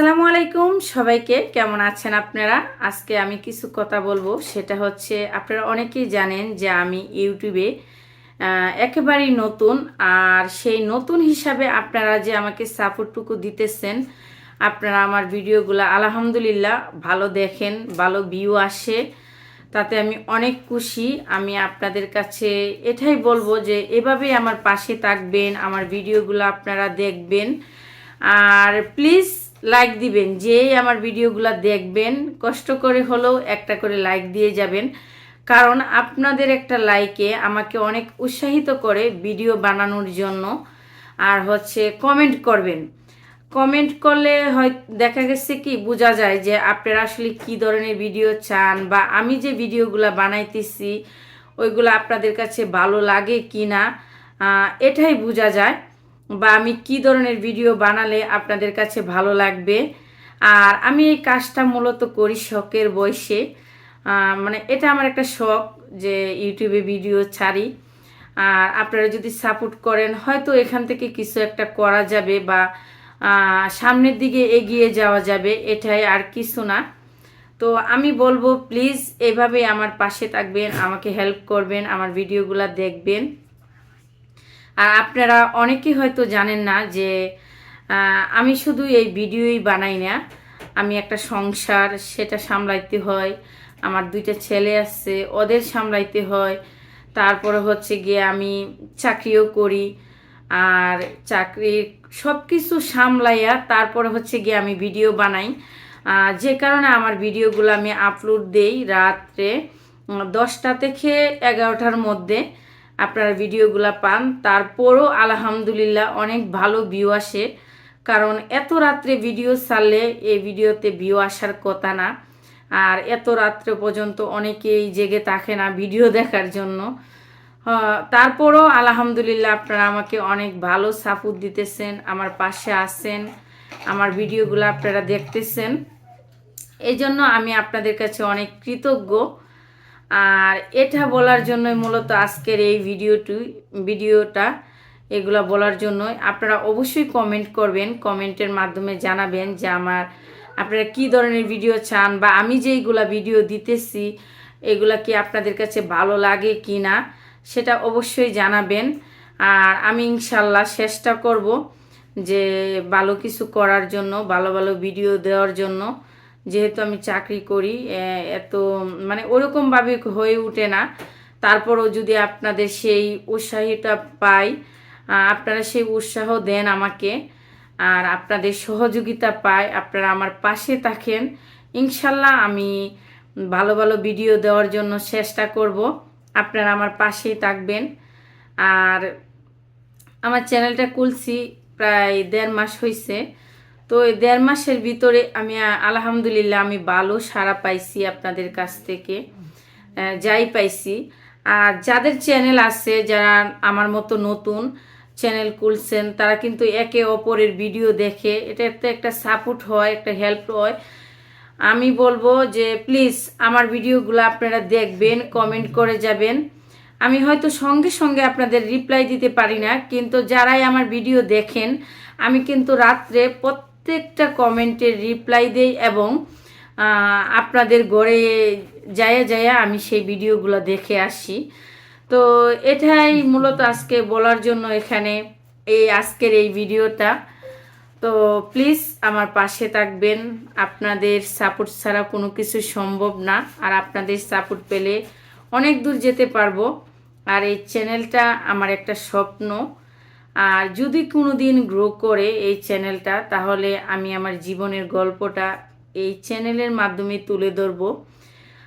আসসালামু আলাইকুম সবাইকে। কেমন আছেন আপনারা? আজকে আমি কিছু কথা বলব। সেটা হচ্ছে, আপনারা অনেকেই জানেন যে আমি ইউটিউবে একেবারেই নতুন। আর সেই নতুন হিসাবে আপনারা যে আমাকে সাপোর্টটুকু দিতেছেন, আপনারা আমার ভিডিওগুলো আলহামদুলিল্লাহ ভালো দেখেন, ভালো ভিউ আসে। তাতে আমি অনেক খুশি। আমি আপনাদের কাছে এটাই বলব যে, এভাবেই আমার পাশে থাকবেন, আমার ভিডিওগুলো আপনারা দেখবেন। আর প্লিজ লাইক দিবেন, যেই আমার ভিডিওগুলো দেখবেন, কষ্ট করে হলেও একটা করে লাইক দিয়ে যাবেন। কারণ আপনাদের একটা লাইকে আমাকে অনেক উৎসাহিত করে ভিডিও বানানোর জন্য। আর হচ্ছে কমেন্ট করবেন। কমেন্ট করলে হয়, দেখা গেছে কি, বোঝা যায় যে আপনারা আসলে কি ধরনের ভিডিও চান বা আমি যে ভিডিওগুলো বানাইতেছি, ওইগুলো আপনাদের কাছে ভালো লাগে কি না এটাই বোঝা যায়। বা আমি কি ধরনের ভিডিও বানালে আপনাদের কাছে ভালো লাগবে? আর আমি এই কাজটা মূলত করি শখের বয়সে। মানে এটা আমার একটা শখ যে ইউটিউবে ভিডিও ছাড়ি। আর আপনারা যদি সাপোর্ট করেন, হয়তো এখান থেকে কিছু একটা করা যাবে বা সামনের দিকে এগিয়ে যাওয়া যাবে, এটাই আর কিছু না। তো আমি বলব প্লিজ এভাবে আমার পাশে থাকবেন, আমাকে হেল্প করবেন, আমার ভিডিওগুলো দেখবেন। আর আপনারা অনেকেই হয়তো জানেন না যে আমি শুধু এই ভিডিওই বানাই না। আমি একটা সংসার, সেটা সামলাইতে হয়। আমার দুইটা ছেলে আছে, ওদের সামলাইতে হয়। তারপরে হচ্ছে গিয়ে আমি চাকরিও করি। আর চাকরির সব কিছু সামলাইয়া তারপরে হচ্ছে গিয়ে আমি ভিডিও বানাই। যে কারণে আমার ভিডিওগুলো আমি আপলোড দেই রাত্রে দশটা থেকে এগারোটার মধ্যে। আপনারা ভিডিওগুলো পান, তারপরও আলহামদুলিল্লাহ অনেক ভালো ভিউ আসে। কারণ এত রাত্রে ভিডিও ছাড়লে এই ভিডিওতে ভিউ আসার কথা না। আর এত রাত্রে পর্যন্ত অনেকেই জেগে থাকে না ভিডিও দেখার জন্য। তারপরও আলহামদুলিল্লাহ আপনারা আমাকে অনেক ভালো সাপোর্ট দিতেছেন, আমার পাশে আছেন, আমার ভিডিওগুলো আপনারা দেখতেছেন। এই জন্য আমি আপনাদের কাছে অনেক কৃতজ্ঞ। আর এটা বলার জন্যই মূলত আজকের এই ভিডিওটি, ভিডিওটা এগুলা বলার জন্যই। আপনারা অবশ্যই কমেন্ট করবেন কমেন্টের মাধ্যমে জানাবেন যে আমার আপনারা কি ধরনের ভিডিও চান বা আমি যেইগুলা ভিডিও দিতেছি, এগুলা কি আপনাদের কাছে ভালো লাগে কি না সেটা অবশ্যই জানাবেন। আর আমি ইনশাল্লাহ চেষ্টা করব যে ভালো কিছু করার জন্য, ভালো ভালো ভিডিও দেওয়ার জন্য। যেহেতু আমি চাকরি করি এত মানে ওরকমভাবে হয়ে ওঠে না। তারপরও যদি আপনাদের সেই উৎসাহটা পাই আপনারা সেই উৎসাহ দেন আমাকে, আর আপনাদের সহযোগিতা পাই আপনারা আমার পাশে থাকেন, ইনশাল্লাহ আমি ভালো ভালো ভিডিও দেওয়ার জন্য চেষ্টা করব। আপনারা আমার পাশেই থাকবেন। আর আমার চ্যানেলটা খুলছি, প্রায় দেড় মাস হয়েছে তো এই দেড় মাসের ভিতরে আমি আলহামদুলিল্লাহ আমি ভালো সাড়া পাইছি আপনাদের কাছ থেকে যাই পাইছি। আর যাদের চ্যানেল আছে, যারা আমার মতো নতুন চ্যানেল খুলছেন, তারা কিন্তু একে অপরের ভিডিও দেখে, এটা একটা সাপোর্ট হয়, একটা হেল্প হয়। আমি বলব যে, প্লিজ আমার ভিডিওগুলো আপনারা দেখবেন, কমেন্ট করে যাবেন। আমি হয়তো সঙ্গে সঙ্গে আপনাদের রিপ্লাই দিতে পারি না, কিন্তু যারাই আমার ভিডিও দেখেন, আমি কিন্তু রাত্রে প্রত্যেকটা কমেন্টের রিপ্লাই দেই এবং আপনাদের গড়ে যায় যায় আমি সেই ভিডিওগুলো দেখে আসি। তো এটাই মূলত আজকে বলার জন্য এখানে এই আজকের এই ভিডিওটা। তো প্লিজ আমার পাশে থাকবেন। আপনাদের সাপোর্ট ছাড়া কোনো কিছু সম্ভব না। আর আপনাদের সাপোর্ট পেলে অনেক দূর যেতে পারব। আর এই চ্যানেলটা আমার একটা স্বপ্ন। আর যদি কোনো দিন গ্রো করে এই চ্যানেলটা তাহলে আমি আমার জীবনের গল্পটা এই চ্যানেলের মাধ্যমে তুলে ধরবো।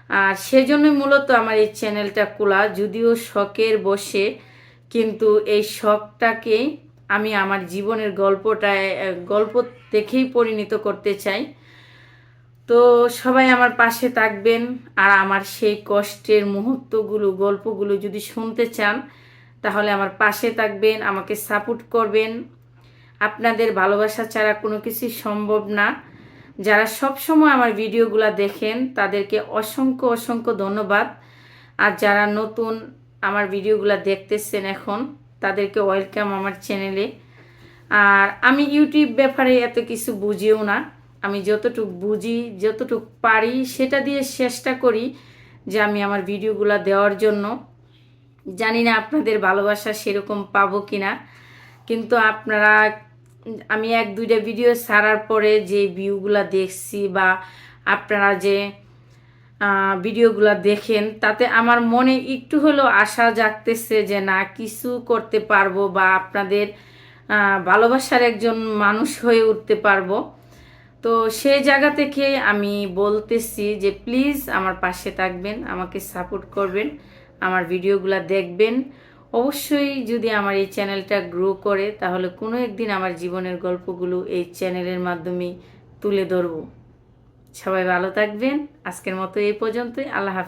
আর সেজন্য মূলত আমার এই চ্যানেলটা খোলা, যদিও শখের বসে, কিন্তু এই শখটাকে আমি আমার জীবনের গল্পটায় গল্প দেখেই পরিণত করতে চাই। তো সবাই আমার পাশে থাকবেন, আর আমার সেই কষ্টের মুহূর্তগুলো, গল্পগুলো যদি শুনতে চান তাহলে আমার পাশে থাকবেন, আমাকে সাপোর্ট করবেন। আপনাদের ভালোবাসা ছাড়া কোনো কিছুই সম্ভব না। যারা সব সময় আমার ভিডিওগুলো দেখেন, তাদেরকে অসংখ্য অসংখ্য ধন্যবাদ। আর যারা নতুন আমার ভিডিওগুলো দেখতেছেন এখন, তাদেরকে ওয়েলকাম আমার চ্যানেলে আর আমি ইউটিউব ব্যাপারে এত কিছু বুঝিও না। আমি যতটুক বুঝি, যতটুক পারি, সেটা দিয়ে চেষ্টা করি যে আমি আমার ভিডিওগুলো দেওয়ার জন্য। জানি না আপনাদের ভালোবাসা সেরকম পাবো কি না কিন্তু আপনারা, আমি এক দুইটা ভিডিও ছাড়ার পরে যে ভিউগুলা দেখছি বা আপনারা যে ভিডিওগুলা দেখেন, তাতে আমার মনে একটু হলেও আশা জাগতেছে যে না, কিছু করতে পারব বা আপনাদের ভালোবাসার একজন মানুষ হয়ে উঠতে পারব। তো সেই জায়গা থেকে আমি বলতেছি যে প্লিজ আমার পাশে থাকবেন, আমাকে সাপোর্ট করবেন। আমার ভিডিওগুলো দেখবেন। অবশ্যই যদি আমার এই চ্যানেলটা গ্রো করে, তাহলে কোনো একদিন আমার জীবনের গল্পগুলো এই চ্যানেলের মাধ্যমে তুলে ধরব। সবাই ভালো থাকবেন। আজকের মতো এই পর্যন্তই। আল্লাহ হাফিজ।